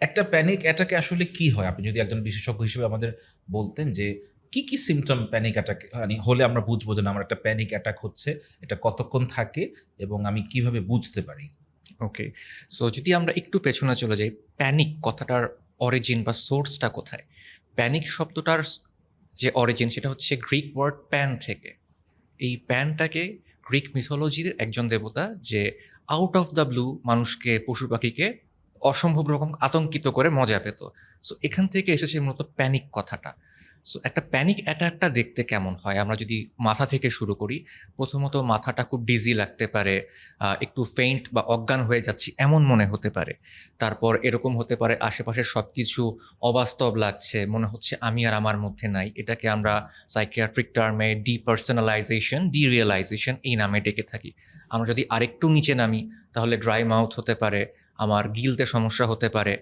একটা প্যানিক অ্যাটাকে আসলে কি হয়? আপনি যদি একজন বিশেষজ্ঞ হিসেবে আমাদের বলতেন যে, কি কি সিমটম প্যানিক অ্যাটাক মানে হলে আমরা বুঝব যে আমার একটা প্যানিক অ্যাটাক হচ্ছে, এটা কতক্ষণ থাকে এবং আমি কীভাবে বুঝতে পারি? ওকে সো যদি আমরা একটু পেছনে চলে যাই প্যানিক কথাটার অরিজিন বা সোর্সটা কোথায়? প্যানিক শব্দটার যে অরিজিন সেটা হচ্ছে গ্রিক ওয়ার্ড প্যান থেকে। এই প্যানটাকে গ্রিক মিথোলজির একজন দেবতা যে আউট অফ দ্য ব্লু মানুষকে পশু পাখিকে অসম্ভব রকম আতঙ্কিত করে মজা পেত। সো এখান থেকে এসেছে মূলত প্যানিক কথাটা। সো একটা প্যানিক অ্যাটাকটা দেখতে কেমন হয়? আমরা যদি মাথা থেকে শুরু করি, প্রথমত মাথাটা খুব ডিজি লাগতে পারে একটু ফেইন্ট বা অজ্ঞান হয়ে যাচ্ছি এমন মনে হতে পারে। তারপর এরকম হতে পারে আশেপাশের সব কিছু অবাস্তব লাগছে, মনে হচ্ছে আমি আর আমার মধ্যে নাই। এটাকে আমরা সাইকিয়াট্রিক টার্মে ডিপার্সোনালাইজেশন ডিরিয়েলাইজেশন এই নামে ডেকে থাকি। আমরা যদি আরেকটু নিচে নামি, তাহলে ড্রাই মাউথ হতে পারে আমার গিলতে সমস্যা হতে পারে,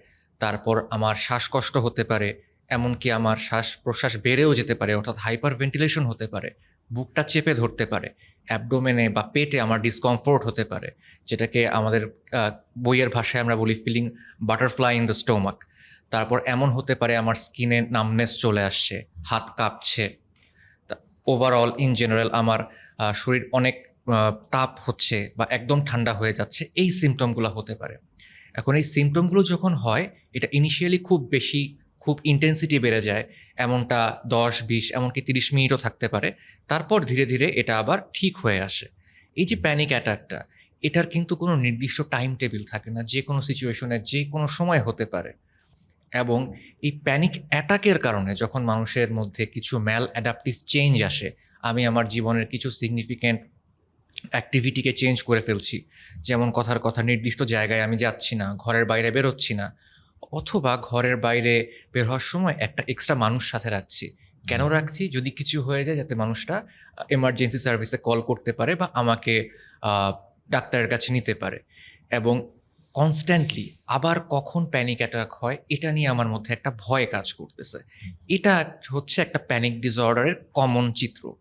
তারপর আমার শ্বাসকষ্ট হতে পারে, এমনকি আমার শ্বাস প্রশ্বাস বেড়েও যেতে পারে, অর্থাৎ হাইপার ভেন্টিলেশন হতে পারে, বুকটা চেপে ধরতে পারে, অ্যাবডোমেনে বা পেটে আমার ডিসকমফোর্ট হতে পারে, যেটাকে আমাদের বইয়ের ভাষায় আমরা বলি feeling butterfly in the stomach তারপর এমন হতে পারে আমার স্কিনে নামনেস চলে আসছে, হাত কাঁপছে। ওভারঅল ইন জেনারেল আমার শরীর অনেক তাপ হচ্ছে বা একদম ঠান্ডা হয়ে যাচ্ছে, এই সিমটমগুলো হতে পারে। এখন এই সিমটমগুলো যখন হয়, এটা ইনিশিয়ালি খুব বেশি, খুব ইন্টেন্সিটি বেড়ে যায়, এমনটা দশ, বিশ, এমনকি তিরিশ মিনিটও থাকতে পারে। তারপর ধীরে ধীরে এটা আবার ঠিক হয়ে আসে। এই যে প্যানিক অ্যাটাকটা এটার কিন্তু কোনো নির্দিষ্ট টাইম টেবিল থাকে না, যে কোনো সিচুয়েশনে যে কোনো সময় হতে পারে। এবং এই প্যানিক অ্যাটাকের কারণে যখন মানুষের মধ্যে কিছু ম্যাল অ্যাডাপটিভ চেঞ্জ আসে, আমি আমার জীবনের কিছু সিগনিফিক্যান্ট অ্যাক্টিভিটিকে চেঞ্জ করে ফেলছি। যেমন কথার কথা নির্দিষ্ট জায়গায় আমি যাচ্ছি না ঘরের বাইরে বেরোচ্ছি না। অথবা ঘরের বাইরে বের হওয়ার সময় একটা এক্সট্রা মানুষ সাথে রাখছি। কেন রাখছি? যদি কিছু হয়ে যায় যাতে মানুষটা এমার্জেন্সি সার্ভিসে কল করতে পারে বা আমাকে ডাক্তারের কাছে নিতে পারে। এবং কনস্ট্যান্টলি আবার কখন প্যানিক অ্যাটাক হয় এটা নিয়ে আমার মধ্যে একটা ভয় কাজ করতেছে। এটা হচ্ছে একটা প্যানিক ডিসঅর্ডারের কমন চিত্র।